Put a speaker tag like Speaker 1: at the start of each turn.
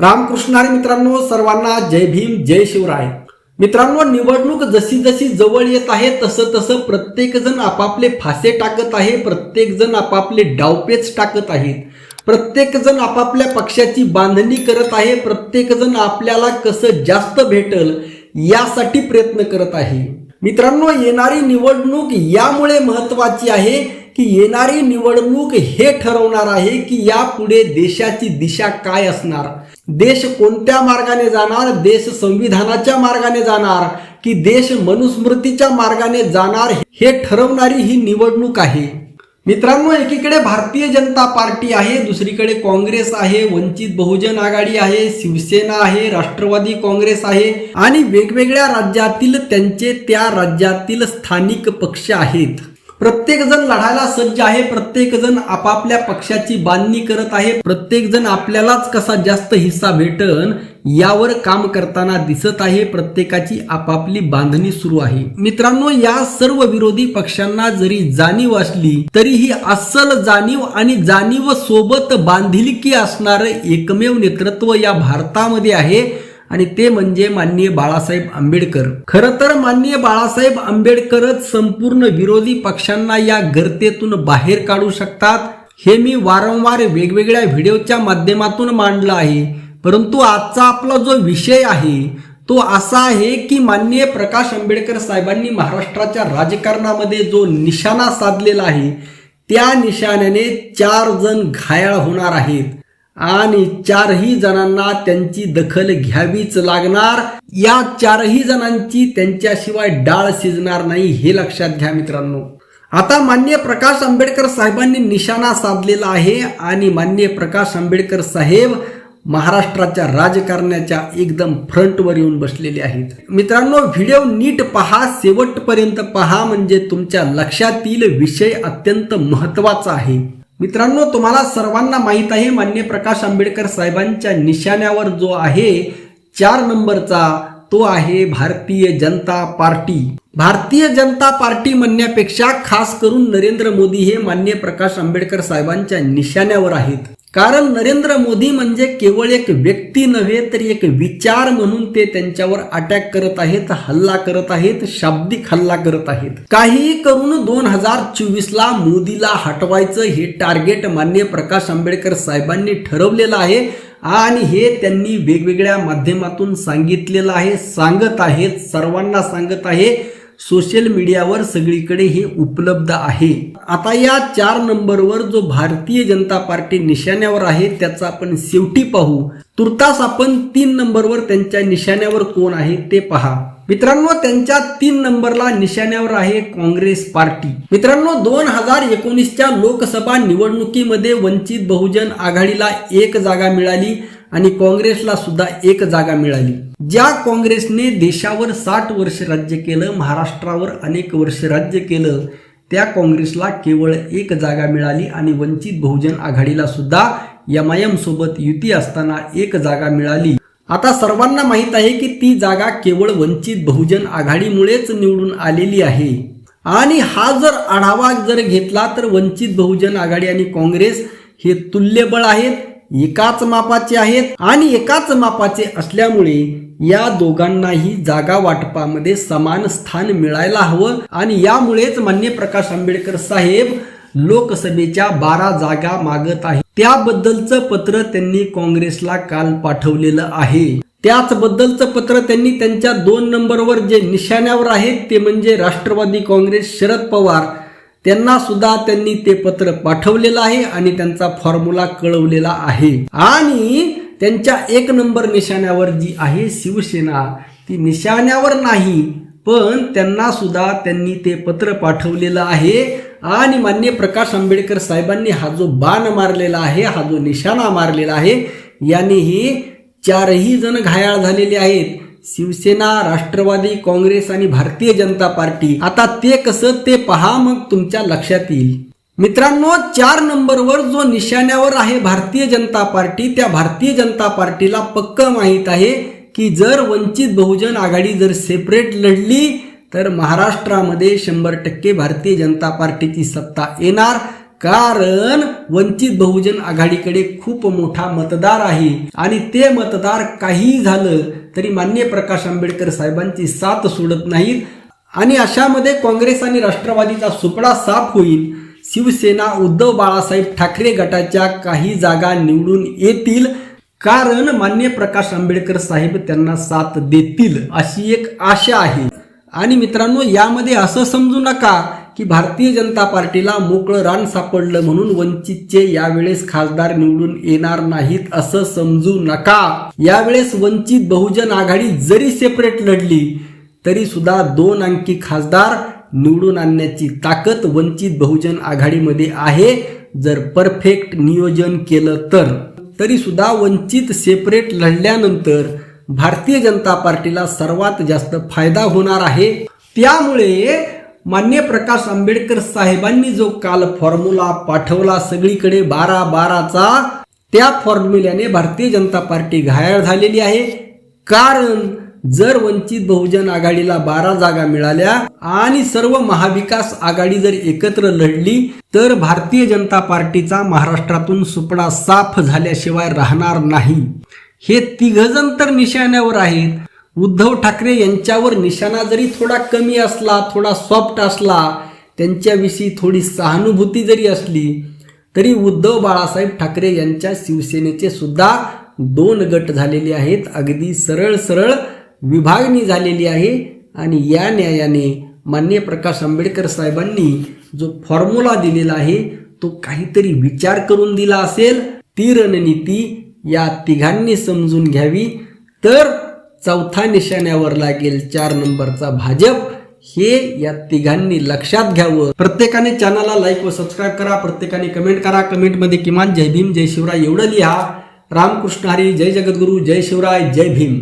Speaker 1: रामकृष्णारी मित्रांनो सर्वांना जय भीम जय शिवराय. मित्रांनो निवडणूक जशी जशी जवळ येत आहे तसं तसं प्रत्येक जण आपापले फासे टाकत आहे प्रत्येक जण आपापले डावपेच टाकत आहेत. प्रत्येक जण आपापल्या पक्षाची बांधणी करत आहे प्रत्येक जण आपल्याला कसं जास्त भेटल यासाठी प्रयत्न करत आहे. मित्रांनो येणारी निवडणूक यामुळे महत्वाची आहे की येणारी निवडणूक हे ठरवणार आहे की यापुढे देशाची दिशा काय असणार. देश कोणत्या मार्गाने जाणार? देश संविधानाच्या मार्गाने जाणार की देश मनुस्मृतीच्या मार्गाने जाणार? हे ठरवणारी ही निवडणूक आहे. मित्रांनो एकीकडे भारतीय जनता पार्टी आहे दुसरीकडे काँग्रेस आहे वंचित बहुजन आघाडी आहे शिवसेना आहे राष्ट्रवादी काँग्रेस आहे आणि वेगवेगळ्या राज्यातील त्यांचे त्या राज्यातील स्थानिक पक्ष आहेत. प्रत्येकजण लढायला सज्ज आहे प्रत्येकजण आपापल्या पक्षाची बांधणी करत आहे प्रत्येकजण आपल्यालाच कसा जास्त हिस्सा भेटन यावर काम करताना दिसत आहे प्रत्येकाची आपापली बांधणी सुरू आहे. मित्रांनो या सर्व विरोधी पक्षांना जरी जाणीव असली तरी ही अस्सल जाणीव आणि जाणीव सोबत बांधिलकी असणारं एकमेव नेतृत्व या भारतामध्ये आहे. आणि ते म्हणजे माननीय बाळासाहेब आंबेडकर. खरं तर माननीय बाळासाहेब आंबेडकरच संपूर्ण विरोधी पक्षांना या गर्तेतून बाहेर काढू शकतात हे मी वारंवार वेगवेगळ्या व्हिडिओच्या माध्यमातून मांडलं आहे. परंतु आजचा आपला जो विषय आहे तो असा आहे की माननीय प्रकाश आंबेडकर साहेबांनी महाराष्ट्राच्या राजकारणामध्ये जो निशाणा साधलेला आहे त्या निशाण्याने चार जण घायाळ होणार आहेत. आणि चारही जणांना त्यांची दखल घ्यावीच लागणार. या चारही जणांची त्यांच्याशिवाय डाळ शिजणार नाही हे लक्षात घ्या मित्रांनो. आता मान्य प्रकाश आंबेडकर साहेबांनी निशाणा साधलेला आहे आणि मान्य प्रकाश आंबेडकर साहेब महाराष्ट्राच्या राजकारणाच्या एकदम फ्रंटवर येऊन बसलेले आहेत. मित्रांनो व्हिडिओ नीट पहा शेवटपर्यंत पहा म्हणजे तुमच्या लक्षातील विषय अत्यंत महत्त्वाचा आहे. मित्रांनो तुम्हाला सर्वांना माहीत आहे मान्य प्रकाश आंबेडकर साहेबांच्या निशाण्यावर जो आहे चार नंबरचा तो आहे भारतीय जनता पार्टी. भारतीय जनता पार्टी म्हणण्यापेक्षा खास करून नरेंद्र मोदी हे मान्य प्रकाश आंबेडकर साहेबांच्या निशाण्यावर आहेत. कारण नरेंद्र मोदी म्हणजे केवळ एक व्यक्ती नव्हे तर एक विचार म्हणून ते त्यांच्यावर अटॅक करत आहेत हल्ला करत आहेत शाब्दिक हल्ला करत आहेत. काहीही करून दोन हजार चोवीस ला मोदीला हटवायचं हे टार्गेट मान्य प्रकाश आंबेडकर साहेबांनी ठरवलेलं आहे आणि हे त्यांनी वेगवेगळ्या माध्यमातून सांगितलेलं आहे सांगत आहेत सर्वांना सांगत आहे. सोशल मीडियावर सगळीकडे हे उपलब्ध आहे. आता या चार नंबरवर जो भारतीय जनता पार्टी निशाण्यावर आहे त्याचा आपण शेवटी पाहू. तुर्तास आपण तीन नंबरवर त्यांच्या निशाण्यावर कोण आहे ते पहा. मित्रांनो त्यांच्या तीन नंबरला निशाण्यावर आहे काँग्रेस पार्टी. मित्रांनो दोन हजार एकोणीसच्या लोकसभा निवडणुकीमध्ये वंचित बहुजन आघाडीला एक जागा मिळाली. आणि काँग्रेसला सुद्धा एक जागा मिळाली. ज्या काँग्रेसने देशावर साठ वर्ष राज्य केलं महाराष्ट्रावर अनेक वर्ष राज्य केलं त्या काँग्रेसला केवळ एक जागा मिळाली आणि वंचित बहुजन आघाडीला सुद्धा एम आय एम सोबत युती असताना एक जागा मिळाली. आता सर्वांना माहीत आहे की ती जागा केवळ वंचित बहुजन आघाडीमुळेच निवडून आलेली आहे. आणि हा जर आढावा जर घेतला तर वंचित बहुजन आघाडी आणि काँग्रेस हे तुल्यबळ आहेत. एकाच मापाचे आहेत आणि एकाच मापाचे असल्यामुळे या दोघांनाही जागा वाटपामध्ये समान स्थान मिळायला हवं आणि यामुळेच मान्य प्रकाश आंबेडकर साहेब लोकसभेच्या बारा जागा मागत आहे त्याबद्दलचं पत्र त्यांनी काँग्रेसला काल पाठवलेलं आहे. त्याचबद्दलचं पत्र त्यांनी त्यांच्या दोन नंबरवर जे निशाण्यावर आहेत ते म्हणजे राष्ट्रवादी काँग्रेस शरद पवार त्यांना सुद्धा त्यांनी ते पत्र पाठवलेलं आहे आणि त्यांचा फॉर्म्युला कळवलेला आहे. आणि त्यांच्या एक नंबर निशाण्यावर जी आहे शिवसेना ती निशाण्यावर नाही पण त्यांना सुद्धा त्यांनी ते पत्र पाठवलेलं आहे. आणि मान्य प्रकाश आंबेडकर साहेबांनी हा जो बाण मारलेला आहे हा जो निशाणा मारलेला आहे यानेही चारही जण घायाळ झालेले आहेत. शिवसेना राष्ट्रवादी काँग्रेस आणि भारतीय जनता पार्टी. आता ते कसं ते पहा मग तुमच्या लक्षात येईल. मित्रांनो चार नंबरवर जो निशाण्यावर आहे भारतीय जनता पार्टी त्या भारतीय जनता पार्टीला पक्क माहीत आहे की जर वंचित बहुजन आघाडी जर सेपरेट लढली तर महाराष्ट्रामध्ये शंभर टक्के भारतीय जनता पार्टीची सत्ता येणार. कारण वंचित बहुजन आघाडीकडे खूप मोठा मतदार आहे. आणि ते मतदार काही झालं तरी मान्य प्रकाश आंबेडकर साहेबांची साथ सोडत नाहीत. आणि अशामध्ये काँग्रेस आणि राष्ट्रवादीचा सुपडा साफ होईल. शिवसेना उद्धव बाळासाहेब ठाकरे गटाच्या काही जागा निवडून येतील. कारण मान्य प्रकाश आंबेडकर साहेब त्यांना साथ देतील अशी एक आशा आहे. आणि मित्रांनो यामध्ये असं समजू नका की भारतीय जनता पार्टीला मोकळं रान सापडलं म्हणून वंचितचे यावेळेस खासदार निवडून येणार नाहीत असं समजू नका. यावेळेस वंचित बहुजन आघाडी जरी सेपरेट लढली तरी सुद्धा दोन अंकी खासदार निवडून आणण्याची ताकद वंचित बहुजन आघाडीमध्ये आहे. जर परफेक्ट नियोजन केलं तर. तरी सुद्धा वंचित सेपरेट लढल्यानंतर भारतीय जनता पार्टीला सर्वात जास्त फायदा होणार आहे. त्यामुळे मान्य प्रकाश आंबेडकर साहेबांनी जो काल फॉर्म्युला पाठवला सगळीकडे बारा बाराचा त्या फॉर्म्युल्याने भारतीय जनता पार्टी घायाळ झालेली आहे. कारण जर वंचित बहुजन आघाडीला बारा जागा मिळाल्या आणि सर्व महाविकास आघाडी जर एकत्र लढली तर भारतीय जनता पार्टीचा महाराष्ट्रातून सुपडा साफ झाल्याशिवाय राहणार नाही. हे तिघजण तर निशाण्यावर आहेत. उद्धव ठाकरे यांच्यावर निशाणा जरी थोडा कमी असला थोडा सॉफ्ट असला त्यांच्याविषयी थोडी सहानुभूती जरी असली तरी उद्धव बाळासाहेब ठाकरे यांच्या शिवसेनेचे सुद्धा दोन गट झालेले आहेत. अगदी सरळ सरळ विभागणी झालेली आहे. आणि या न्यायाने मान्य प्रकाश आंबेडकर साहेबांनी जो फॉर्म्युला दिलेला आहे तो काहीतरी विचार करून दिला असेल. ती रणनीती या तिघांनी समजून घ्यावी. तर चौथा निशाण्यावर लागेल चार नंबरचा भाजप. हे या तिघांनी लक्षात घ्यावं. प्रत्येकाने चॅनलला लाईक व सबस्क्राईब करा. प्रत्येकाने कमेंट करा. कमेंटमध्ये किमान जय भीम जय शिवराय एवढं लिहा. रामकृष्ण हरी जय जगद्गुरू जय शिवराय जय भीम.